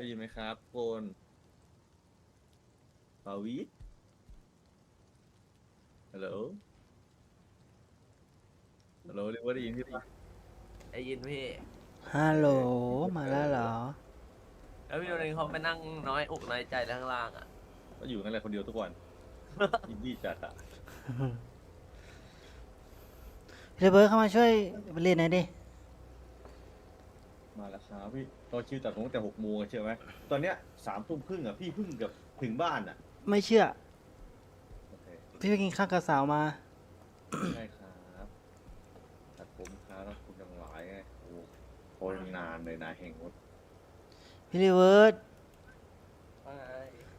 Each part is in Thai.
ได้ยินไหมครับทุกคนปาวิทฮัลโหล ฮัลโหลเรียกว่าได้ยินพี่ปะได้ยินพี่ ฮัลโหล มาแล้วเหรอ แล้วพี่โดนเขาไปนั่งน้อยอกน้อยใจข้างล่างอะ ก็อยู่กันแหละคนเดียวทุกวัน อินดี้จัดอะเรเบิร์ตเข้ามาช่วยเรียนหน่อยดิ มาแล้วครับพี่ ตอนคิวจัดผมตั้งแต่หกโมงอะเชื่อไหมตอนเนี้ยสามทุ่มครึ่งอะพี่เพิ่งเกับถึงบ้านอะไม่เชื่อ โอเคพี่ไปกินข้าวกับสาวมาใช่ครับตัดผมครับแล้วคุณยังหลายไงโอ้โหโคตรนานเลยนะเฮงหมดพี่เรเบิร์ตว่าไง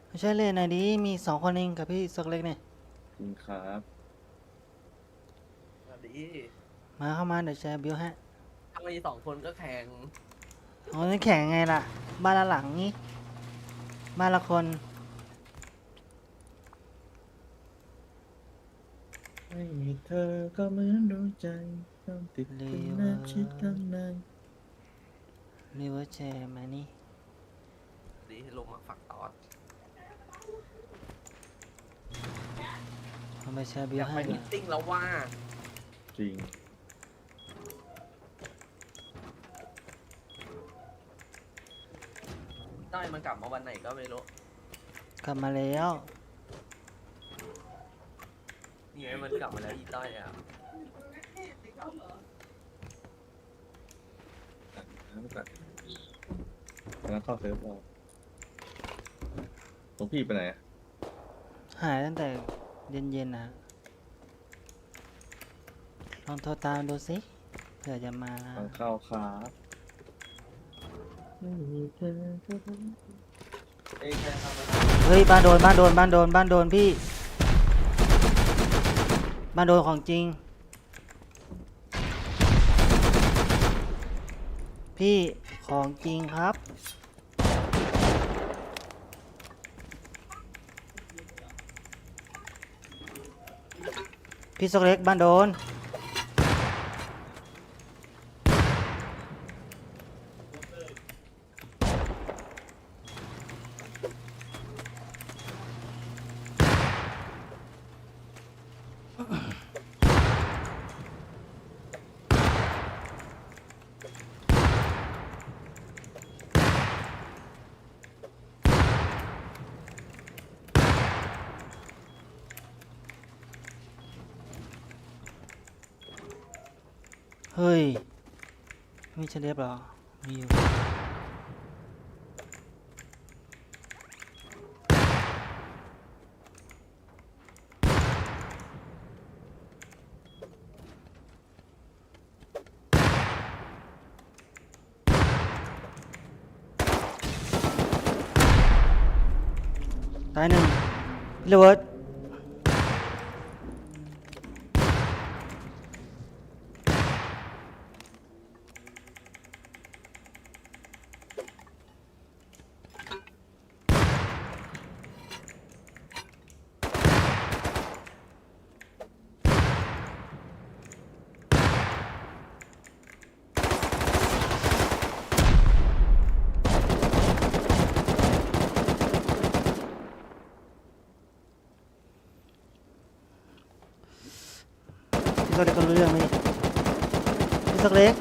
มาช่วยเรียนหน่อยดิ มีสองคนเองกับพี่สกเล็กเนี่ยขอบคุณครับสวัสดีมาเข้ามาเดี๋ยวแชร์บิวให้ถ้ามีสองคนก็แข่ง อ๋อนี่แข่งไงล่ะ บ้านละหลังนี้บ้านละคนไม่มีเธอก็เหมือนดวงใจต้องติดเลเป็นวหน้าชิดข้างในเรเบิร์ตแชร์มานี่ดีลงมาฝักตอดเอาไปแชร์บิอวยากให้ไปมิทติ้งแล้วว่าจริง ต้อยมันกลับมาวันไหนก็ไม่รู้ กลับมาแล้ว นี่ไงมันกลับมาแล้วอีต้อยอะน้ำกัดแล้วเข้าเซิร์ฟเราตรงพี่ไปไหนอะหายตั้งแต่เย็นๆนะลองโทรตามดูสิเผื่อจะมาทางเข้าครับ ไม่มีเธอก็เหมือนเอ้ยแค่ทำมาเฮ้ยบ้านโดนบ้านโดนบ้านโดนบ้านโดนพี่ บ้านโดนของจริง พี่ของจริงครับ พี่สกเล็กบ้านโดน ฮ้ย ไมีเฉลียบหรอ มีอยู่ตายหนึ่งเรเวิร์ด พี่สกเล็กก็รู้เรื่องไหมนี่พี่สกเล็ก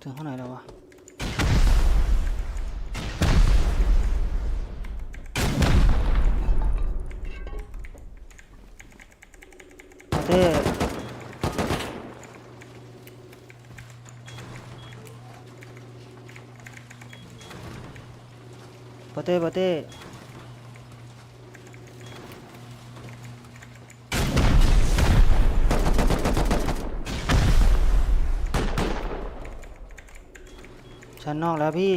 ถึงห้องไหนแล้ววะ ปาเต้ ปเต้ปเต้ชั้นนอกแล้วพี่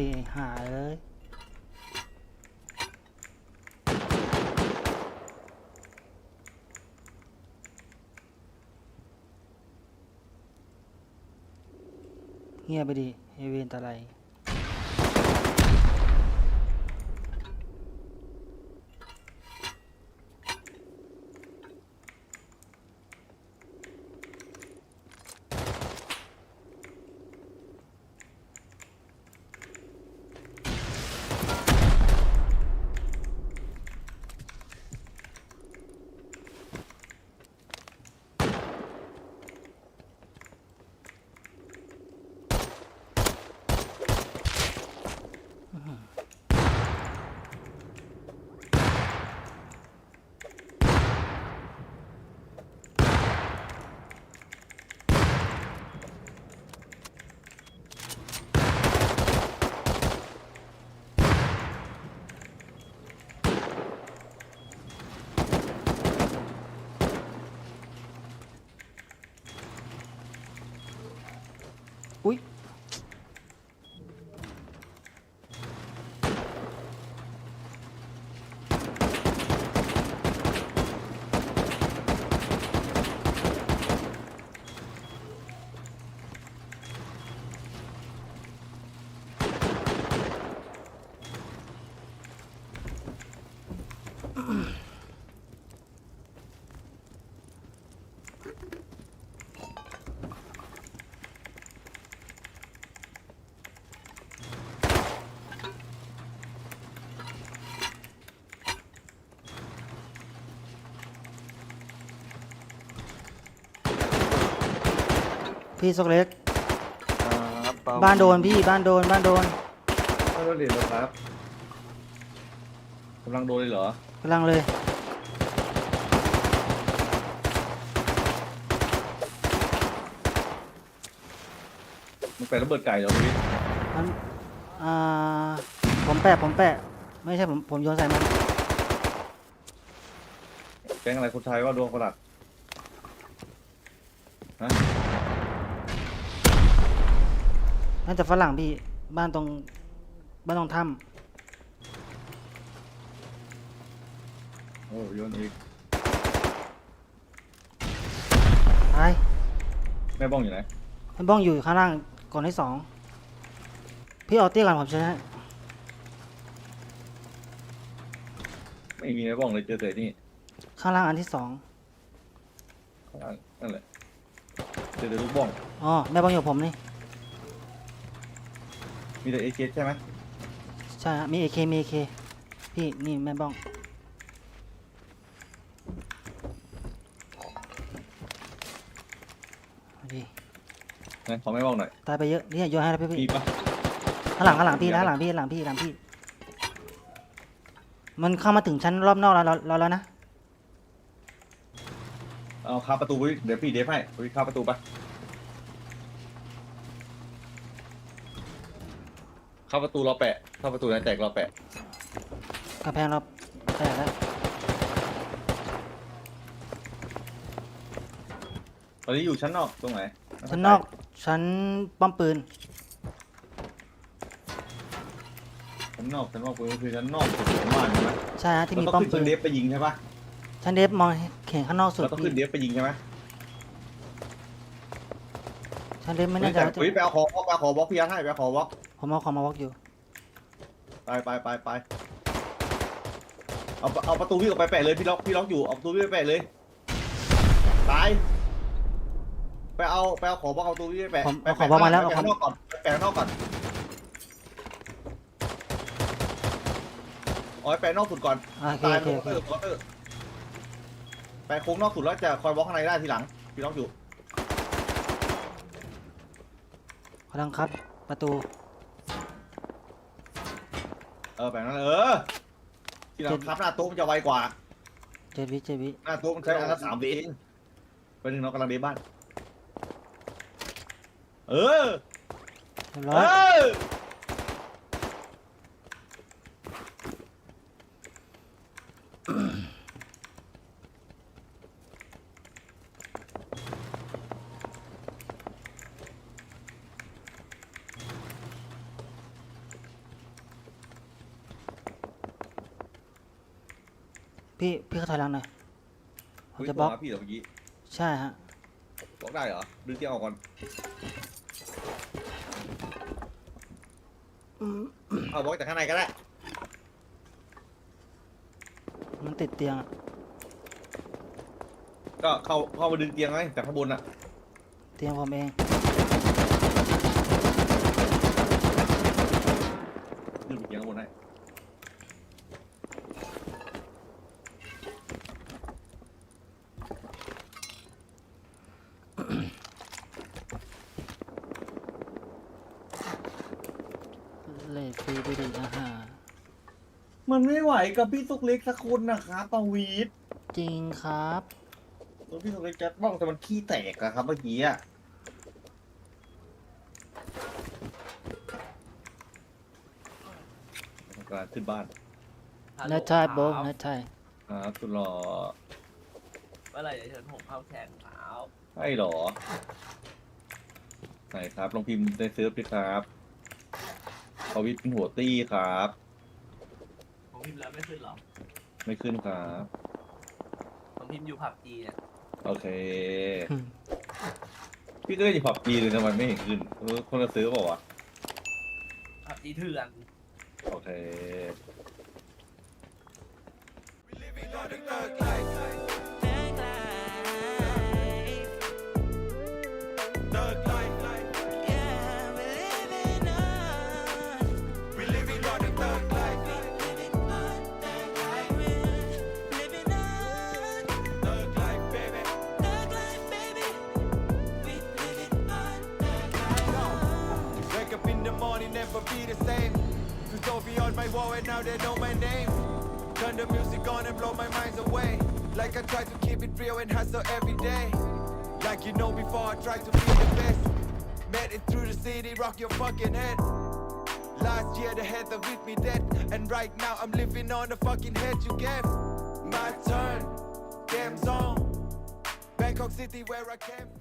ดิหาเลยเงียบไปดิเอเวนตะไล พี่สกเล็ก ครับเปบ้านโดนพี่บ้านโดนบ้านโดนบ้านโดนเหรียญเหรอครับกำลังโดนเลยเหรอกำลังเลย มันเป็นระเบิดไก่เหรอพี่มันอ่าผมแปะผมแปะ ไม่ใช่ผมผมโยนใส่มันแก๊งอะไรคนไทยว่าดวงประหลัดฮะ น่าจะฝรั่งพี่ บ้านตรง บ้านตรงถ้โอ้โยนอีกำตายแม่บ้องอยู่ไหนมันบ้องอยู่ข้างล่างก่อนที่สอง พี่เอาเตี้ยก่อนผมชนะไม่มีแม่บ้องเลยเจอแต่นี่ข้างล่างอันที่สองข้างล่างนั่นแหละเจอแต่ลูกบ้องอ๋อแม่บ้องอยู่กับผมนี่ มีแต่เอเคใช่ไหมใช่ฮะมีเอเคมีเอเคพี่นี่แม่บ้องเอาดีงั้นขอแม่บ้องหน่อย ตายไปเยอะนี่โยนให้แล้วพี่มีพี่ปะข้างหลังข้างหลังพี่นะข้างหลังพี่ข้างหลังพี่ข้างหลังพี่ มันเข้ามาถึงชั้นรอบนอกแล้วเราเราแล้วนะ เอาคาประตูไว้เดี๋ยวพี่เดฟให้ไปคาประตูไป เข้าประตูรอแปะ เข้าประตูไหนแตกรอแปะ กระแพงเราแตกแล้วตอนนี้อยู่ชั้นนอกตรงไหนชั้นนอกชั้นป้อมปืน ชั้นนอกชั้นนอกคือชั้นนอกสุดของบ้านใช่ไหมใช่ฮะที่เรามีต้องป้อมขึ้นปืชั้นนเดฟไปยิงใช่ปะชั้นเดฟมองเห็นข้างนอกสุดเราต้องขึ้นเดพี่ฟไปยิงใช่ไหมชั้นเดฟไม่ไม่แน่ใจแต่ว่าจะเฮ้ยไปเอาของไปเอาของบล็อกพี่ยัดให้ไปเอาของบล็อก ผมเอาของมาวอกอยู่ ไปไปไปไปเอาเอาประตูวิ่งออกไปแปะเลยพี่ล็อกพี่ล็อกอยู่เอาประตูวิ่งไปแปะเลยตายไปเอาไปเอาของบล็อกเอาประตูวิ่งไปแปะผมไปเอาขอแปะงบอกมาแล้วไปเอาขอข้างงนอกก่อนไปแปะข้างนอกก่อนเอาไปแปะนอกสุดก่อนอ่าโอเคตายโอเคโอเคเคาน์เตอร์ไปโค้งนอกสุดแล้วจะคอยบล็อกข้างในได้ทีหลังพี่ล็อกอยู่กำลังครับ ประตู เออแบบนั้นเออ ทีหลังครับหน้าโต๊ะมันจะไวกว่า เจ็ดวิเจ็ดวิหน้าโต๊ะมันใช้อันละสามวิเองไปหนึ่งน้องกำลังเดบ้าน เออ เรียบเอร้อยอ พี่พี่เขาถอยหลังหน่อยผมเฮ้ยจะบบอล็อกกพี่เหรอเมื่อกี้ใช่ฮะบล็อกได้เหรอดึงเตียงออกก่อนเอาบล็อกจากข้างในก็ได้มันติดเตียงอะก็เข้าเข้ามาดึงเตียงไงจากข้างบนอะเตียงผมเอง ดึงเตียงข้างบนให้ เลขฟรีดีดีนะฮะมันไม่ไหวกับพี่ตุกเล็กสักคนนะครับปวีดจริงครับ ตัวพี่ตุกเล็กจะบ้องแต่มันขี้แตกอะครับเมื่อกี้อะกำลังขึ้นบ้านฮัลโหลนัดใช่โบครับนัดใช่ครับสุดหล่อเมื่อไหร่จะเชิญผมเข้าแข่งครับใช่เหรอไหนครับลองพิมพ์ในเซิร์ฟดิครับ ปวิทย์เป็นหัวตี้ครับ ผมพิมพ์แล้วไม่ขึ้นหรอ ไม่ขึ้นครับ ผมพิมพ์อยู่ผับจีเนี่ย โอเค พี่ก็เล่นอยู่ผับจีเลยทำไมไม่เห็นขึ้นเออคนละเซิร์ฟเปล่าวะผับจีเถื่อน โอเค the morning, never be the same. Utopia on my wall, and now they know my name. Turn the music on and blow my minds away. Like I try to keep it real and hustle every day. Like you know before, I try to be the best. Made it through the city, rock your fucking head. Last year the with me dead, and right now I'm living on the fucking head you gave. My turn, game zone. Bangkok City where I came from.